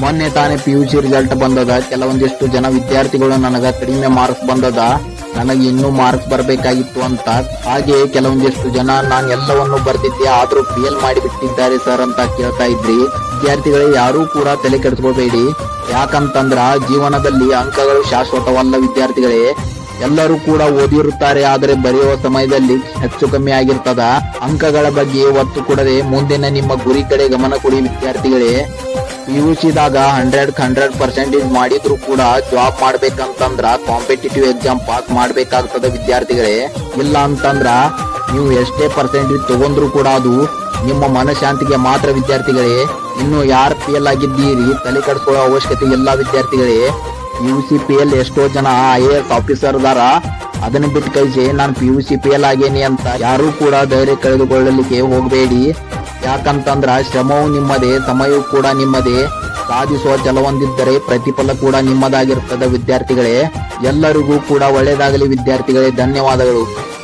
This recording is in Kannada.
ಮೊನ್ನೆ ತಾನೇ ಪಿ ಯು ಸಿ ರಿಸಲ್ಟ್ ಬಂದದ. ಕೆಲವೊಂದಿಷ್ಟು ಜನ ವಿದ್ಯಾರ್ಥಿಗಳು ನನಗ ಕಡಿಮೆ ಮಾರ್ಕ್ಸ್ ಬಂದದ. ನನಗೆ ಇನ್ನೂ ಮಾರ್ಕ್ಸ್ ಬರಬೇಕಾಗಿತ್ತು ಅಂತ. ಹಾಗೆ ಕೆಲವೊಂದಿಷ್ಟು ಜನ ನಾನು ಎಲ್ಲವನ್ನು ಬರ್ತಿದ್ದೆ ಆದರೂ ಫೇಲ್ ಮಾಡಿಬಿಟ್ಟಿದ್ದಾರೆ ಸರ್ ಅಂತ ಕೇಳ್ತಾ ಇದ್ರಿ. ವಿದ್ಯಾರ್ಥಿಗಳೇ, ಯಾರೂ ಕೂಡ ತಲೆ ಕೆಡಿಸ್ಕೋಬೇಡಿ. ಯಾಕಂತಂದ್ರ ಜೀವನದಲ್ಲಿ ಅಂಕಗಳು ಶಾಶ್ವತವಲ್ಲ ವಿದ್ಯಾರ್ಥಿಗಳೇ. ಎಲ್ಲರೂ ಕೂಡ ಓದಿರುತ್ತಾರೆ, ಆದರೆ ಬರೆಯುವ ಸಮಯದಲ್ಲಿ ಹೆಚ್ಚು ಕಮ್ಮಿ ಆಗಿರ್ತದ. ಅಂಕಗಳ ಬಗ್ಗೆ ಒತ್ತು ಕೊಡದೆ ಮುಂದಿನ ನಿಮ್ಮ ಗುರಿ ಕಡೆ ಗಮನ ಕೊಡಿ ವಿದ್ಯಾರ್ಥಿಗಳೇ. ದಾಗ ಹಂಡ್ರೆಡ್ ಹಂಡ್ರೆಡ್ ಪರ್ಸೆಂಟೇಜ್ ಮಾಡಿದ್ರು ಕೂಡ ಜಾಬ್ ಮಾಡ್ಬೇಕಂತಂದ್ರ ಕಾಂಪಿಟೇಟಿವ್ ಎಕ್ಸಾಮ್ ಪಾಸ್ ಮಾಡ್ಬೇಕಾಗ್ತದ ವಿದ್ಯಾರ್ಥಿಗಳೇ. ಇಲ್ಲ ಅಂತಂದ್ರ ನೀವು ಎಷ್ಟೇ ಪರ್ಸೆಂಟೇಜ್ ತಗೊಂಡ್ರು ಕೂಡ ಅದು ನಿಮ್ಮ ಮನಶಾಂತಿಗೆ ಮಾತ್ರ ವಿದ್ಯಾರ್ಥಿಗಳೇ. ಇನ್ನು ಯಾರು ಫೇಲ್ ಆಗಿದ್ದೀರಿ, ತಲೆ ಕಟ್ಕೊಳ್ಳೋ ಅವಶ್ಯಕತೆ ಇಲ್ಲ ವಿದ್ಯಾರ್ಥಿಗಳೇ. ಯು ಸಿ ಪಿ ಎಲ್ ಎಷ್ಟೋ ಜನ ಐ ಎ ಎಸ್ ಆಫೀಸರ್ ದಾರ ಅದನ್ನ ಬಿಟ್ಟು ಕಳಿಸಿ ನಾನು P U C P L ಆಗೇನಿ ಅಂತ ಯಾರು ಕೂಡ ಧೈರ್ಯ ಕಳೆದುಕೊಳ್ಳಲಿಕ್ಕೆ ಹೋಗಬೇಡಿ. ಯಾಕಂತಂದ್ರ ಶ್ರಮವು ನಿಮ್ಮದೇ, ಸಮಯವು ಕೂಡ ನಿಮ್ಮದೇ. ಸಾಧಿಸುವ ಛಲವೊಂದಿದ್ದರೆ ಪ್ರತಿಫಲ ಕೂಡ ನಿಮ್ಮದಾಗಿರ್ತದೆ ವಿದ್ಯಾರ್ಥಿಗಳೇ. ಎಲ್ಲರಿಗೂ ಕೂಡ ಒಳ್ಳೆಯದಾಗಲಿ ವಿದ್ಯಾರ್ಥಿಗಳೇ. ಧನ್ಯವಾದಗಳು.